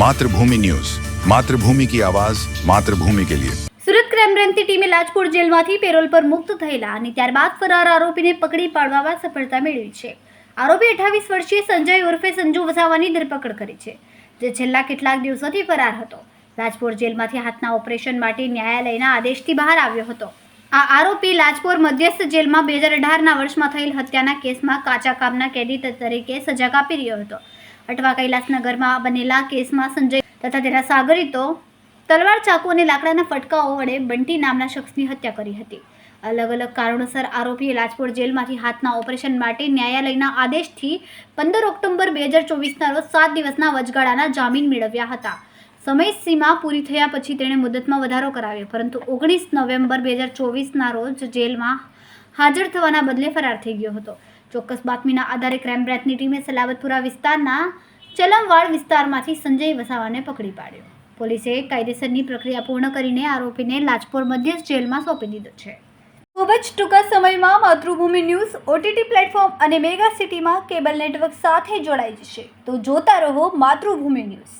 Mathrubhumi news Mathrubhumi કી આવાજ માતૃભૂમિ કે લિયે સુરત ક્રાઇમ બ્રાન્ચની ટીમે લાજપુર જેલમાંથી પેરોલ પર મુક્ત થયેલા અને ત્યારબાદ ફરાર આરોપીને પકડી પાડવામાં સફળતા મેળવી છે. આરોપી અઠાવીસ વર્ષીય સંજય ઉર્ફે સંજુ વસાવાની ધરપકડ કરી છે, જે છેલ્લા કેટલાક દિવસોથી ફરાર હતો. રાજકોટ જેલમાંથી હાથના ઓપરેશન માટે ન્યાયાલયના આદેશથી બહાર આવ્યો હતો. આ આરોપી લાજપોર મધ્યસ્થ જેલમાં બે હજાર અઢારના વર્ષમાં થયેલ હત્યાના કેસમાં કાચા કામના કેદી તરીકે સજા કાપી રહ્યો હતો. અટવા કૈલાસનગરમાં બનેલા કેસમાં સંજય તથા તેના સાગરીતો તલવાર ચાકુ અને લાકડાના ફટકાઓ વડે બંટી નામના શખ્સની હત્યા કરી હતી. અલગ અલગ કારણોસર આરોપીએ રાજકોટ જેલમાંથી હાથના ઓપરેશન માટે ન્યાયાલયના આદેશથી પંદર ઓક્ટોબર બે હજાર ચોવીસના રોજ સાત દિવસના વચગાળાના જામીન મેળવ્યા હતા. સમયસીમા પૂરી થયા પછી તેણે મુદતમાં વધારો કરાવ્યો, પરંતુ ઓગણીસ નવેમ્બર બે હજાર ચોવીસના રોજ જેલમાં હાજર થવાના બદલે ફરાર થઈ ગયો હતો. ચોક્કસ બાતમીના આધારે ક્રાઇમ બ્રાન્ચની ટીમે સલાવતપુરા વિસ્તારના ચલમવાડ વિસ્તારમાંથી સંજય વસાવાને પકડી પાડ્યો. પોલીસે કાયદેસરની પ્રક્રિયા પૂર્ણ કરીને આરોપીને લાજપોર મધ્યસ્થ જેલમાં સોંપી દીધો છે. ખૂબ જ ટૂંકા સમયમાં માતૃભૂમિ ન્યૂઝ, ઓટીટી પ્લેટફોર્મ અને મેગા સિટીમાં કેબલ નેટવર્ક સાથે જોડાઈ જશે. તો જોતા રહો માતૃભૂમિ ન્યૂઝ.